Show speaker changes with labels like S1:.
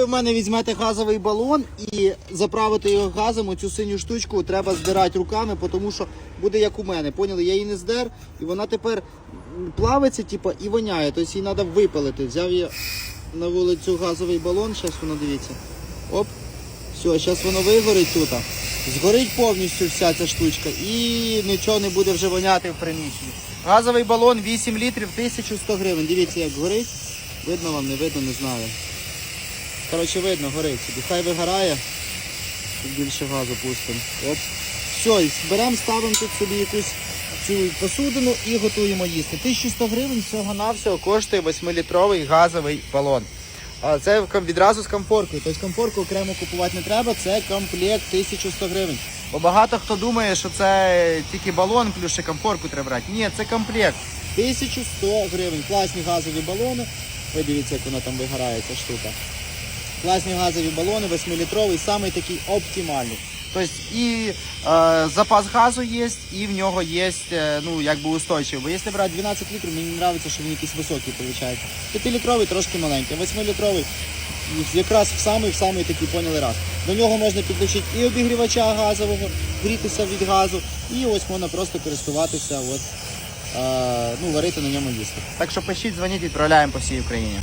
S1: Ви в мене візьмете газовий балон і заправити його газом, оцю синю штучку треба здирати руками, тому що буде як у мене. Поняли? Я її не здер, і вона тепер плавиться, типу, і воняє. Тобто її треба випалити. Взяв я на вулицю газовий балон, зараз воно дивіться. Оп. Все, зараз воно вигорить тут. Згорить повністю вся ця штучка і нічого не буде вже воняти в приміщенні. Газовий балон 8 літрів 1100 гривень. Дивіться, як горить. Видно вам, не видно, не знаю. Коротше, видно, горить. Хай вигорає. Тут більше газу пустимо. Все, беремо, ставимо тут собі якусь цю посудину і готуємо їсти. 1100 гривень всього-навсього коштує 8-літровий газовий балон. А це відразу з комфоркою. Тобто комфорку окремо купувати не треба, це комплект 1100 гривень. Бо багато хто думає, що це тільки балон, плюс ще комфорку треба брати. Ні, це комплект. 1100 гривень. Класні газові балони. Ви дивіться, як вона там вигорає, ця штука. Класні газові балони, 8-літровий, самий такий оптимальний. Тобто і е, запас газу є, і в нього є е, ну, якби устойчивий. Бо якщо брати 12 літрів, мені не подобається, що він якийсь високий виходить. 5-літровий трошки маленький, 8-літровий якраз в самий в самий такий поняли раз. До нього можна підключити і обігрівача газового, грітися від газу, і ось можна просто користуватися, от, е, ну, варити на ньому їсти. Так що пишіть, дзвоніть, відправляємо по всій Україні.